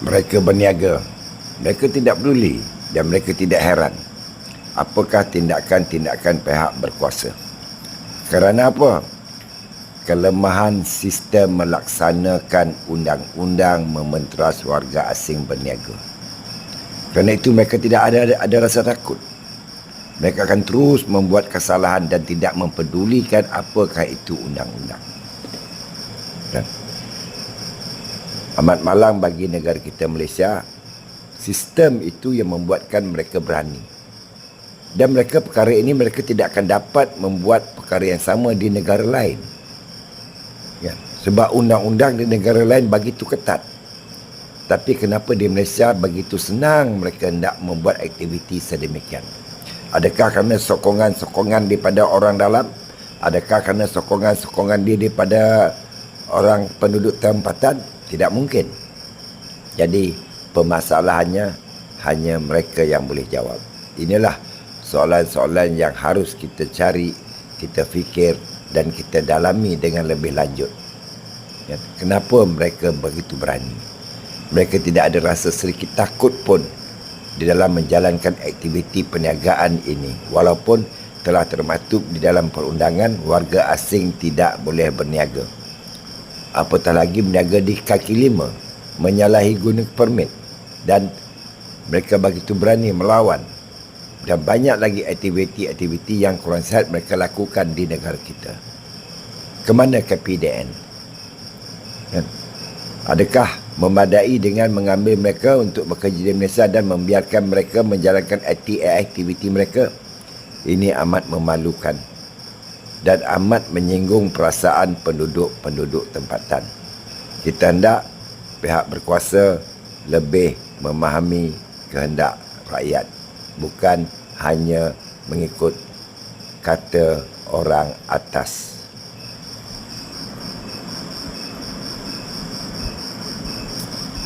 mereka berniaga. Mereka tidak peduli dan mereka tidak heran. Apakah tindakan-tindakan pihak berkuasa? Kerana apa? Kelemahan sistem melaksanakan undang-undang mementeras warga asing berniaga. Kerana itu mereka tidak ada, ada rasa takut. Mereka akan terus membuat kesalahan dan tidak mempedulikan apakah itu undang-undang. Dan amat malang bagi negara kita Malaysia, sistem itu yang membuatkan mereka berani. Dan mereka perkara ini mereka tidak akan dapat membuat perkara yang sama di negara lain. Ya, sebab undang-undang di negara lain begitu ketat. Tapi kenapa di Malaysia begitu senang mereka hendak membuat aktiviti sedemikian? Adakah kerana sokongan-sokongan daripada orang dalam? Adakah kerana sokongan-sokongan dia daripada orang penduduk tempatan? Tidak mungkin. Jadi permasalahannya hanya mereka yang boleh jawab. Inilah soalan-soalan yang harus kita cari, kita fikir dan kita dalami dengan lebih lanjut. Ya, kenapa mereka begitu berani? Mereka tidak ada rasa sedikit takut pun di dalam menjalankan aktiviti perniagaan ini walaupun telah termaktub di dalam perundangan warga asing tidak boleh berniaga apatah lagi berniaga di kaki lima menyalahi guna permit. Dan mereka begitu berani melawan. Dan banyak lagi aktiviti-aktiviti yang kurang sihat mereka lakukan di negara kita. Ke mana KPDN kan? adakah memadai dengan mengambil mereka untuk bekerja di Malaysia dan membiarkan mereka menjalankan aktiviti mereka? Ini amat memalukan dan amat menyinggung perasaan penduduk-penduduk tempatan. Kita hendak pihak berkuasa lebih memahami kehendak rakyat bukan hanya mengikut kata orang atas.